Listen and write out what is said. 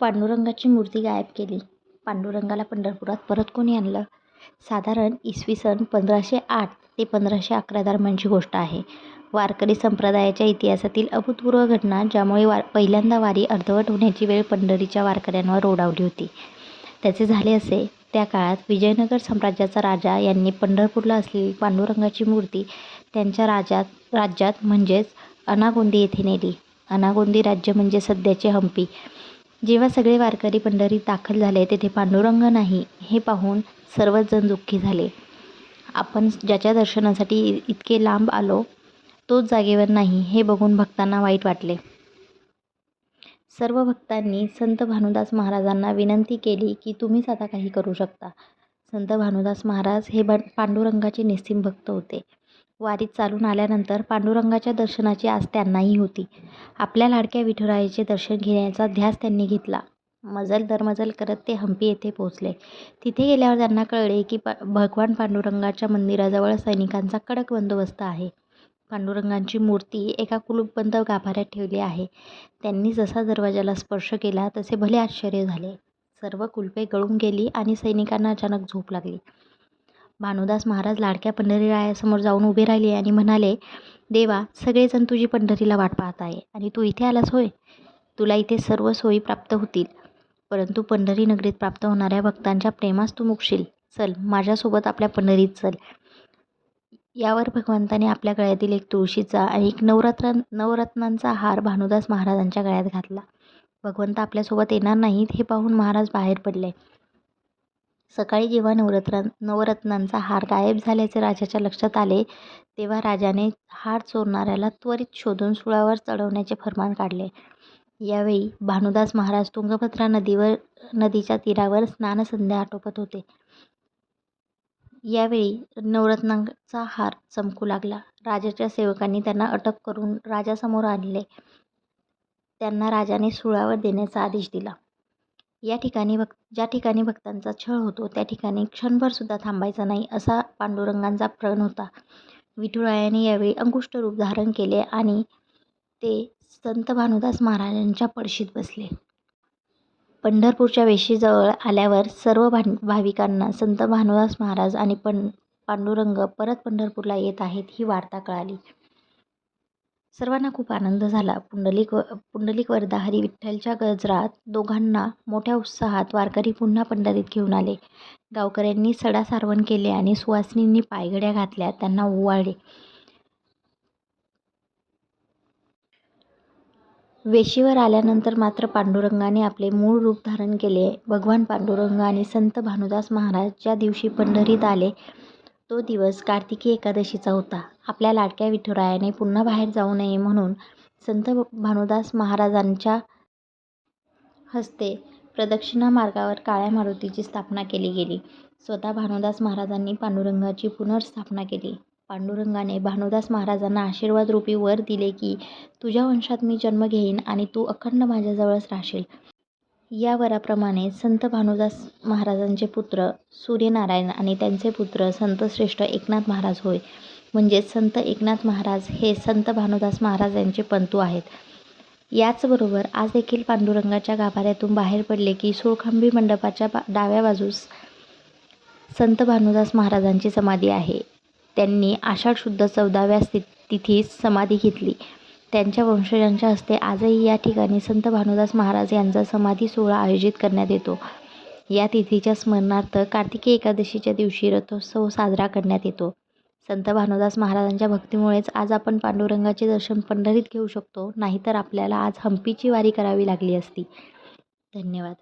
पांडुरंगाची मूर्ती गायब केली. पांडुरंगाला पंढरपुरात परत कोणी आणलं? साधारण इसवी सन पंधराशे आठ ते पंधराशे अकरा दरम्यानची गोष्ट आहे. वारकरी संप्रदायाच्या इतिहासातील अभूतपूर्व घटना ज्यामुळे वार पहिल्यांदा वारी अर्धवट होण्याची वेळ पंढरीच्या वारकऱ्यांवर ओढावली होती. त्याचे झाले असे त्या काळात विजयनगर साम्राज्याचा राजा यांनी पंढरपूरला असलेली पांडुरंगाची मूर्ती त्यांच्या राजात राज्यात म्हणजेच अनागोंदी येथे नेली. अनागोंदी राज्य म्हणजे सध्याचे हम्पी. जेव्हा सगळे वारकरी पंढरीत दाखल झाले तेथे पांडुरंग नाही हे पाहून सर्वच जण दुःखी झाले. आपण ज्याच्या दर्शनासाठी इतके लांब आलो तोच जागेवर नाही हे बघून भक्तांना वाईट वाटले. सर्व भक्तांनी संत भानुदास महाराजांना विनंती केली की तुम्हीच आता काही करू शकता. संत भानुदास महाराज हे ब पांडुरंगाचे निस्सिम भक्त होते. वारीत चालून आल्यानंतर पांडुरंगाच्या दर्शनाची आस त्यांनाही होती. आपल्या लाडक्या विठुरायाचे दर्शन घेण्याचा ध्यास त्यांनी घेतला. मजल दरमजल करत ते हम्पी येथे पोहोचले. तिथे गेल्यावर त्यांना कळले की प भगवान पांडुरंगाच्या मंदिराजवळ सैनिकांचा कडक बंदोबस्त आहे. पांडुरंगांची मूर्ती एका कुलूपबंद गाभाऱ्यात ठेवली आहे. त्यांनी जसा दरवाजाला स्पर्श केला तसे भले आश्चर्य झाले. सर्व कुलपे गळून गेली आणि सैनिकांना अचानक झोप लागली. भानुदास महाराज लाडक्या पंढरीरायासमोर जाऊन उभे राहिले आणि म्हणाले देवा सगळेजण तुझी पंढरीला वाट पाहत आहे आणि तू इथे आलास होय? तुला इथे सर्व सोयी प्राप्त होतील. परंतु पंढरी नगरीत प्राप्त होणाऱ्या भक्तांच्या प्रेमास तू मुकशील. चल माझ्यासोबत आपल्या पंढरीत चल. यावर भगवंताने आपल्या गळ्यातील एक तुळशीचा आणि एक नवरात्र नवरत्नांचा हार भानुदास महाराजांच्या गळ्यात घातला. भगवंत आपल्यासोबत येणार नाहीत हे पाहून महाराज बाहेर पडले. सकाळी जेव्हा नवरत्न नवरत्नांचा हार गायब झाल्याचे राजाच्या लक्षात आले तेव्हा राजाने हार चोरणाऱ्याला त्वरित शोधून सुळावर चढवण्याचे फरमान काढले. यावेळी भानुदास महाराज तुंगभद्रा नदीवर नदीच्या तीरावर स्नानसंध्या आटोपत होते. यावेळी नवरत्नांचा हार चमकू लागला. राजाच्या सेवकांनी त्यांना अटक करून राजासमोर आणले. त्यांना राजाने सुळावर देण्याचा आदेश दिला. या ठिकाणी भक्त ज्या ठिकाणी भक्तांचा छळ होतो त्या ठिकाणी क्षणभरसुद्धा थांबायचा नाही असा पांडुरंगांचा प्रण होता. विठुरायाने यावेळी अंकुष्ट रूप धारण केले आणि ते संत भानुदास महाराजांच्या पडशीत बसले. पंढरपूरच्या वेशीजवळ आल्यावर सर्व भान भाविकांना संत भानुदास महाराज आणि पण पांडुरंग परत पंढरपूरला येत आहेत ही वार्ता कळाली. सर्वांना खूप आनंद झाला. पुंडलिक व पुंडलिक वरदाहरी विठ्ठलच्या गजरात दोघांना मोठ्या उत्साहात वारकरी पुन्हा पंढरीत घेऊन आले. गावकऱ्यांनी सडा सारवण केले आणि सुवासिनींनी पायघड्या घातल्या. त्यांना ओवाळले. वेशीवर आल्यानंतर मात्र पांडुरंगाने आपले मूळ रूप धारण केले. भगवान पांडुरंग आणि संत भानुदास महाराज ज्या दिवशी पंढरीत आले तो दिवस कार्तिकी एकादशीचा होता. आपल्या लाडक्या विठुरायाने पुन्हा बाहेर जाऊ नये म्हणून संत भानुदास महाराजांच्या हस्ते प्रदक्षिणा मार्गावर काळ्या मारुतीची स्थापना केली गेली. स्वतः भानुदास महाराजांनी पांडुरंगाची पुनर्स्थापना केली. पांडुरंगाने भानुदास महाराजांना आशीर्वाद रूपी वर दिले की तुझ्या वंशात मी जन्म घेईन आणि तू अखंड माझ्याजवळच राहशील. या वराप्रमाणे संत भानुदास महाराजांचे पुत्र सूर्यनारायण आणि त्यांचे पुत्र संतश्रेष्ठ एकनाथ महाराज होय. म्हणजेच संत एकनाथ महाराज हे संत भानुदास महाराज यांचे पंतू आहेत. याचबरोबर आज देखील पांडुरंगाच्या गाभाऱ्यातून बाहेर पडले की सुळखांबी मंडपाच्या बा डाव्या बाजूस संत भानुदास महाराजांची समाधी आहे. त्यांनी आषाढ शुद्ध चौदाव्या स्थि तिथीस समाधी घेतली. त्यांच्या वंशजांच्या हस्ते आजही या ठिकाणी संत भानुदास महाराज यांचा समाधी सोहळा आयोजित करण्यात येतो. या तिथीच्या स्मरणार्थ कार्तिकी एकादशीच्या दिवशी रथोत्सव साजरा करण्यात येतो. संत भानुदास महाराजांच्या भक्तीमुळेच आज आपण पांडुरंगाचे दर्शन पंढरीत घेऊ शकतो नाहीतर आपल्याला आज हम्पीची वारी करावी लागली असती. धन्यवाद.